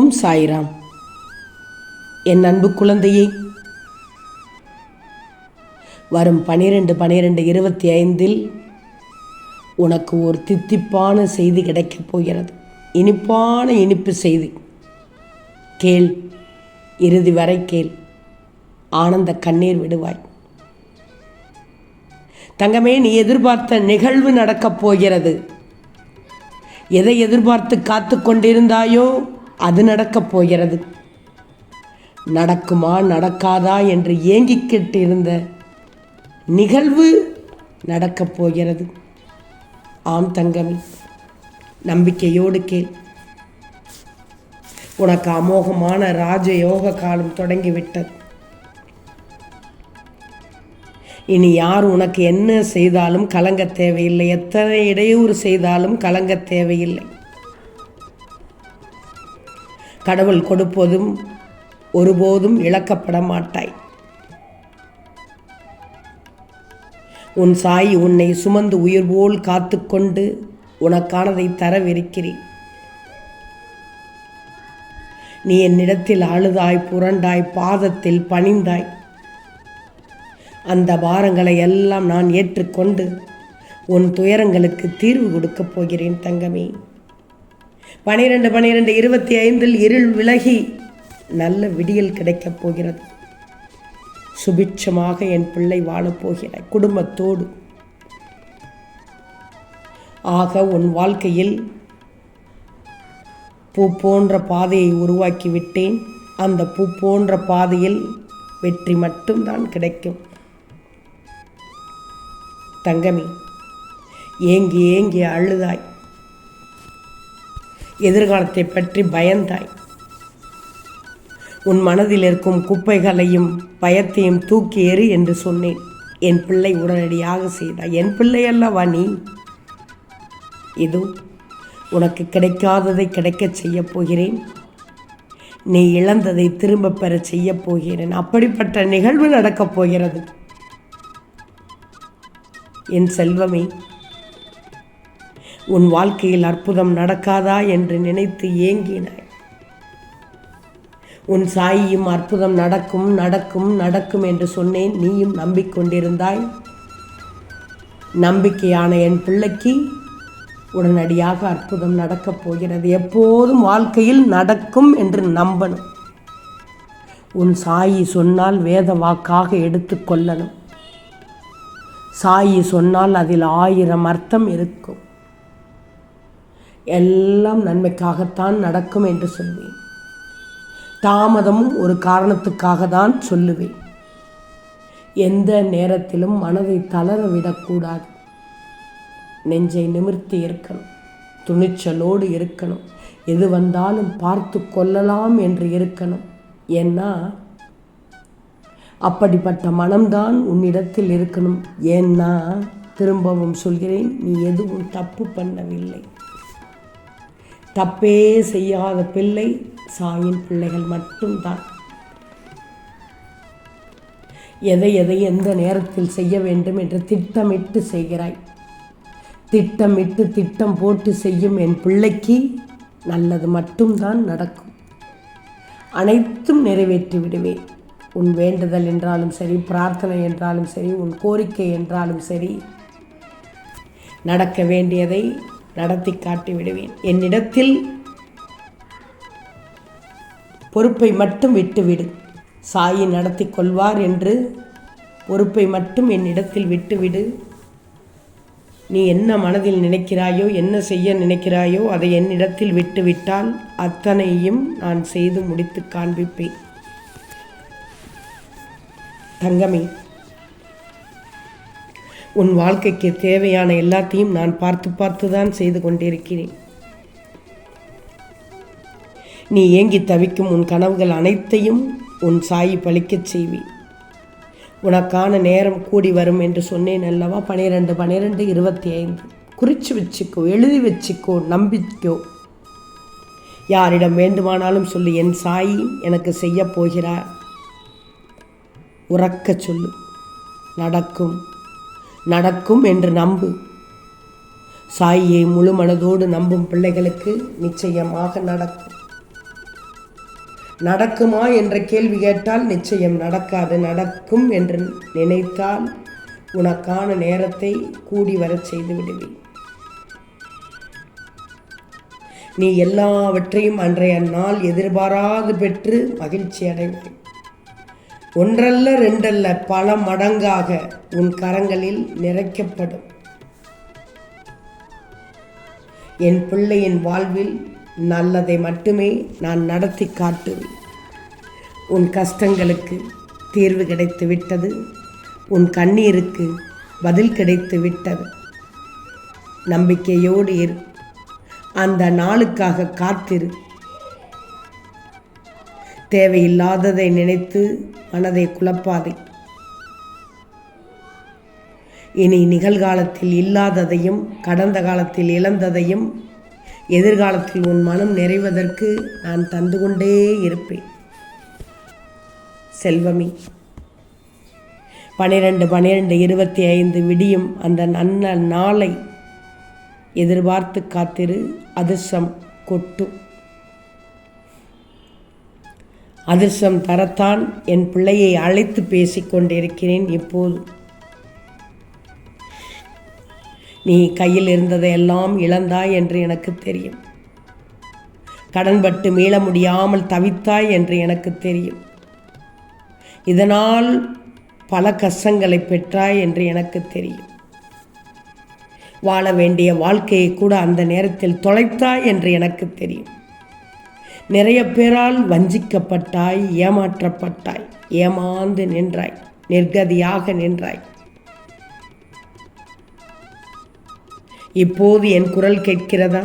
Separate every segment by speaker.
Speaker 1: ஓம் சாய்ராம். என் அன்பு குழந்தையே வரும் பனிரெண்டு பனிரெண்டு இருபத்தி ஐந்தில் உனக்கு ஒரு தித்திப்பான செய்தி கிடைக்கப் போகிறது. இனிப்பான இனிப்பு செய்தி. கேள் இறுதி வரை கேள். ஆனந்த கண்ணீர் விடுவாய். தங்கமே நீ எதிர்பார்த்த நிகழ்வு நடக்கப் போகிறது. எதை எதிர்பார்த்து காத்து கொண்டிருந்தாயோ அது நடக்கப் போகிறது. நடக்குமா நடக்காதா என்று ஏங்கிக்கிட்டு இருந்த நிகழ்வு நடக்கப் போகிறது. ஆம் தங்கமி நம்பிக்கையோடு கேள். உனக்கு அமோகமான ராஜயோக காலம் தொடங்கிவிட்டது. இனி யார் உனக்கு என்ன செய்தாலும் கலங்க தேவையில்லை. எத்தனை இடையூறு செய்தாலும் கலங்க தேவையில்லை. கடவுள் கொடுப்பதும் ஒருபோதும் இழக்கப்பட மாட்டாய் உன் சாய் உன்னை சுமந்து உயிர் போல் காத்துக்கொண்டு உனக்கானதை தரவிருக்கிறேன். நீ என்னிடத்தில் அழுதாய் புரண்டாய் பாதத்தில் பணிந்தாய். அந்த பாரங்களை எல்லாம் நான் ஏற்றுக்கொண்டு உன் துயரங்களுக்கு தீர்வு கொடுக்கப் போகிறேன் தங்கமே. பனிரெண்டு பனிரெண்டு இருபத்தி ஐந்தில் இருள் விலகி நல்ல விடியல் கிடைக்கப் போகிறது. சுபிட்சமாக என் பிள்ளை வாழப்போகிறாய் குடும்பத்தோடு. ஆக உன் வாழ்க்கையில் பூ போன்ற பாதையை உருவாக்கி விட்டேன். அந்த பூ போன்ற பாதையில் வெற்றி மட்டும்தான் கிடைக்கும். தங்கமி ஏங்கி ஏங்கி அழுதாய். எதிர்காலத்தை பற்றி பயந்தாய். உன் மனதில் இருக்கும் குப்பைகளையும் பயத்தையும் தூக்கி எறி என்று சொன்னேன். என் பிள்ளை உடனடியாக செய்தாய். என் பிள்ளை அல்லவா நீ? இது உனக்கு கிடைக்காததை கிடைக்கச் செய்யப் போகிறேன். நீ இழந்ததை திரும்ப பெற செய்யப் போகிறேன். அப்படிப்பட்ட நிகழ்வு நடக்கப் போகிறது. என் செல்வமே உன் வாழ்க்கையில் அற்புதம் நடக்காதா என்று நினைத்து ஏங்கினாய். உன் சாயியும் அற்புதம் நடக்கும் நடக்கும் நடக்கும் என்று சொன்னேன். நீயும் நம்பிக்கொண்டிருந்தாய். நம்பிக்கையான என் பிள்ளைக்கு உடனடியாக அற்புதம் நடக்கப் போகிறது. எப்போதும் வாழ்க்கையில் நடக்கும் என்று நம்பணும். உன் சாயி சொன்னால் வேத வாக்காக எடுத்துக்கொள்ளணும் சாயி சொன்னால் அதில் ஆயிரம் அர்த்தம் இருக்கும். எல்லாம் நன்மைக்காகத்தான் நடக்கும் என்று சொல்வேன். தாமதமும் ஒரு காரணத்துக்காக தான் சொல்லுவேன். எந்த நேரத்திலும் மனதை தளர விடக்கூடாது. நெஞ்சை நிமிர்த்தி இருக்கணும். துணிச்சலோடு இருக்கணும். எது வந்தாலும் பார்த்து கொள்ளலாம் என்று இருக்கணும். ஏன்னா அப்படிப்பட்ட மனம்தான் உன்னிடத்தில் இருக்கணும். ஏன்னா திரும்பவும் சொல்கிறேன் நீ எதுவும் தப்பு பண்ணவில்லை. தப்பே செய்யாத பிள்ளை சாயின் பிள்ளைகள் மட்டும்தான். எதை எதை எந்த நேரத்தில் செய்ய வேண்டும் என்று திட்டமிட்டு செய்கிறாய். திட்டமிட்டு திட்டம் போட்டு செய்யும் என் பிள்ளைக்கு நல்லது மட்டும்தான் நடக்கும். அனைத்தும் நிறைவேற்றி விடுவேன். உன் வேண்டுதல் என்றாலும் சரி பிரார்த்தனை என்றாலும் சரி உன் கோரிக்கை என்றாலும் சரி நடக்க வேண்டியதை நடத்தி காட்டி விடுவேன். என்னிடத்தில் பொறுப்பை மட்டும் விட்டுவிடு. சாயி நடத்தி கொள்வார் என்று பொறுப்பை மட்டும் என்னிடத்தில் விட்டுவிடு. நீ என்ன மனதில் நினைக்கிறாயோ என்ன செய்ய நினைக்கிறாயோ அதை என்னிடத்தில் விட்டுவிட்டால் அத்தனையும் நான் செய்து முடித்து காண்பிப்பேன். தங்கமே உன் வாழ்க்கைக்கு தேவையான எல்லாத்தையும் நான் பார்த்து பார்த்து தான் செய்து கொண்டிருக்கிறேன். நீ ஏங்கி தவிக்கும் உன் கனவுகள் அனைத்தையும் உன் சாயி பழிக்கச் செய்வேன். உனக்கான நேரம் கூடி வரும் என்று சொன்னேன் அல்லவா? பனிரெண்டு பனிரெண்டு இருபத்தி ஐந்து குறித்து வச்சுக்கோ எழுதி வச்சுக்கோ நம்பிக்கோ. யாரிடம் வேண்டுமானாலும் சொல்லு என் சாயி எனக்கு செய்ய போகிறார். உறக்க சொல்லு. நடக்கும். நடக்கும் என்று நம்பு. சாயியை முழு மனதோடு நம்பும் பிள்ளைகளுக்கு நிச்சயமாக நடக்கும். நடக்குமா என்ற கேள்வி கேட்டால் நிச்சயம் நடக்காது நடக்கும் என்று நினைத்தால் உனக்கான நேரத்தை கூடி வரச் செய்து விடுவேன். நீ எல்லாவற்றையும் அன்றைய நாள் எதிர்பாராது பெற்று மகிழ்ச்சி அடைவாய் ஒன்றல்ல ரெண்டல்ல பல மடங்காக உன் கரங்களில் நிறைக்கப்படும். என் பிள்ளையின் வாழ்வில் நல்லதை மட்டுமே நான் நடத்தி காட்டுவேன். உன் கஷ்டங்களுக்கு தீர்வு கிடைத்து விட்டது. உன் கண்ணீருக்கு பதில் கிடைத்து விட்டது. நம்பிக்கையோடு இரு. அந்த நாளுக்காக காத்திரு. தேவையில்லாததை நினைத்து மனதை குழப்பாதே. இனி நிகழ்காலத்தில் இல்லாததையும் கடந்த காலத்தில் இழந்ததையும் எதிர்காலத்தில் உன் மனம் நிறைவதற்கு நான் தந்து கொண்டே இருப்பேன். செல்வமி பனிரெண்டு பனிரெண்டு இருபத்தி ஐந்து விடியும் அந்த நன்ன நாளை எதிர்பார்த்து காத்திரு அதிர்ஷ்டம் கொட்டும். அதிர்ஷ்டம் தரத்தான் என் பிள்ளையை அழைத்து பேசிக் கொண்டிருக்கிறேன் இப்போது. நீ கையில் இருந்ததையெல்லாம் இழந்தாய் என்று எனக்கு தெரியும். கடன்பட்டு மீள முடியாமல் தவித்தாய் என்று எனக்கு தெரியும். இதனால் பல கஷ்டங்களை பெற்றாய் என்று எனக்கு தெரியும். வாழ வேண்டிய வாழ்க்கையை கூட அந்த நேரத்தில் தொலைத்தாய் என்று எனக்கு தெரியும். நிறைய பேரால் வஞ்சிக்கப்பட்டாய் ஏமாற்றப்பட்டாய் ஏமாந்து நின்றாய் நிர்கதியாக நின்றாய். இப்போது என் குரல் கேட்கிறதா?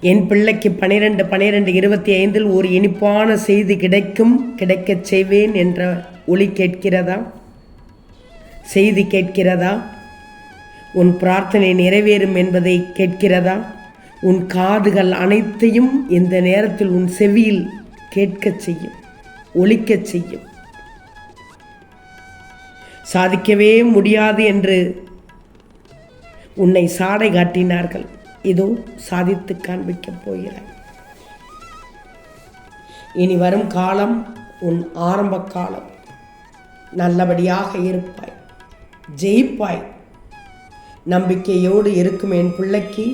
Speaker 1: என் பிள்ளைக்கு பனிரெண்டு பனிரெண்டு இருபத்தி ஐந்தில் ஒரு இனிப்பான செய்தி கிடைக்கும் கிடைக்கச் செய்வேன் என்ற ஒளி கேட்கிறதா? செய்தி கேட்கிறதா? உன் பிரார்த்தனை நிறைவேறும் என்பதை கேட்கிறதா? உன் காதுகள் அனைத்தையும் இந்த நேரத்தில் உன் செவியில் கேட்கச் செய்யும் ஒழிக்கச் செய்யும். சாதிக்கவே முடியாது என்று உன்னை சாடை காட்டினார்கள். இதோ சாதித்து காண்பிக்கப் போகிறாய். இனி வரும் காலம் உன் ஆரம்ப காலம். நல்லபடியாக இருப்பாய். ஜெயிப்பாய். நம்பிக்கையோடு இருக்கும் என் பிள்ளைக்கு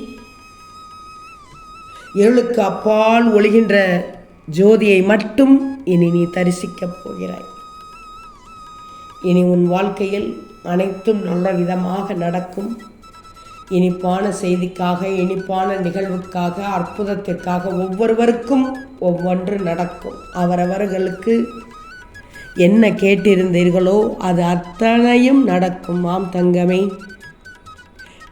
Speaker 1: இருளுக்கு அப்பால் ஒழுகின்ற ஜோதியை மட்டும் இனி நீ தரிசிக்கப் போகிறாய். இனி உன் வாழ்க்கையில் அனைத்தும் நல்ல விதமாக நடக்கும். இனிப்பான செய்திக்காக இனிப்பான நிகழ்வுக்காக அற்புதத்திற்காக ஒவ்வொருவருக்கும் ஒவ்வொன்று நடக்கும். அவரவர்களுக்கு என்ன கேட்டிருந்தீர்களோ அது அத்தனையும் நடக்கும். ஆம் தங்கமே